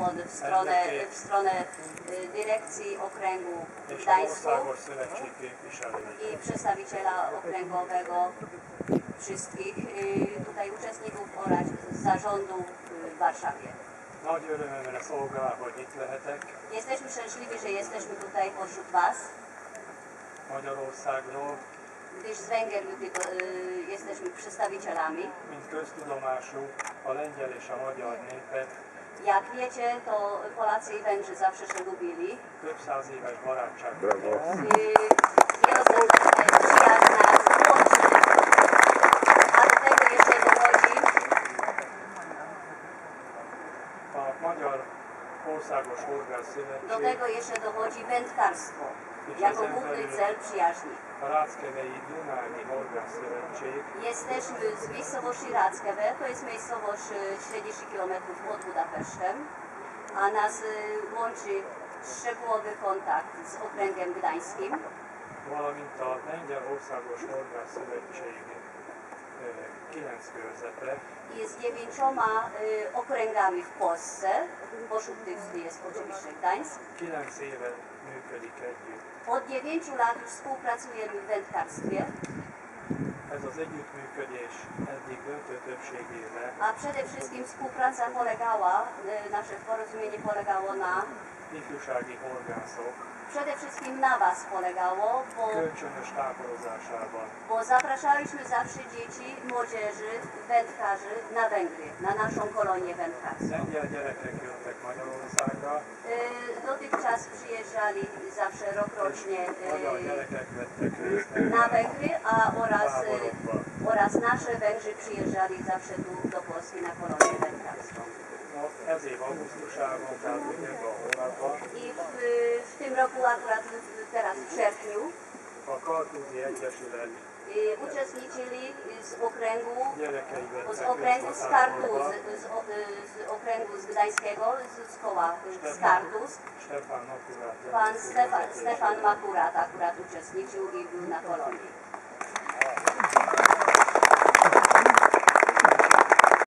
w stronę, w stronę y, dyrekcji okręgu w Gdańsku i przedstawiciela okręgowego wszystkich y, tutaj uczestników oraz zarządu w Warszawie. Jesteśmy szczęśliwi, że jesteśmy tutaj pośród Was, gdyż z Węgier y, jesteśmy przedstawicielami. mint köztudomású a lengyel és a magyar népet Jak wiecie, to Polacy i Węgrzy zawsze się lubili. több száz éves barátság. Brawo. Y, Wielosetletnie przyjaźń nas łączy. A do tego jeszcze dochodzi A Magyar Országos Horgász Do tego jeszcze dochodzi wędkarstwo jako główny cel przyjaźni. Jesteśmy z miejscowości Rackewe, to jest miejscowość y, 40 km pod Budapesztem, a nas y, łączy szczegółowy kontakt z okręgiem gdańskim. Valamint a Lengyel Országos Horgász Szövetség ö, z dziewięcioma y, okręgami w Polsce. Pośród tych jest oczywiście Gdańsk. Od 9 lat już współpracujemy w wędkarstwie, Ez az együttműködés eddig döntő többségére a przede wszystkim współpraca polegała, y, nasze porozumienie polegało na ifjúsági horgászok Przede wszystkim na Was polegało, bo, kölcsönös táborozásában. bo zapraszaliśmy zawsze dzieci, młodzieży, wędkarzy na Węgry, na naszą kolonię wędkarską. Lengyel gyerekek jöttek Magyarországra, Y, Dotychczas przyjeżdżali zawsze rokrocznie magyar y, gyerekek vettek részt na Węgry, a oraz, y, táborokban. oraz nasze Węgrzy przyjeżdżali zawsze tu do Polski na kolonię wędkarską. Ez év augusztusában, tehát a hónapban I w, w tym roku akurat teraz w sierpniu a Kartuzi Egyesület y, uczestniczyli z okręgu z okręgu z táborban. z, o- z okręgu z Gdańskiego, z, z koła z Kartuz. Stefan Pan Stefan. Stefan Makurat akurat uczestniczył i był na kolonii.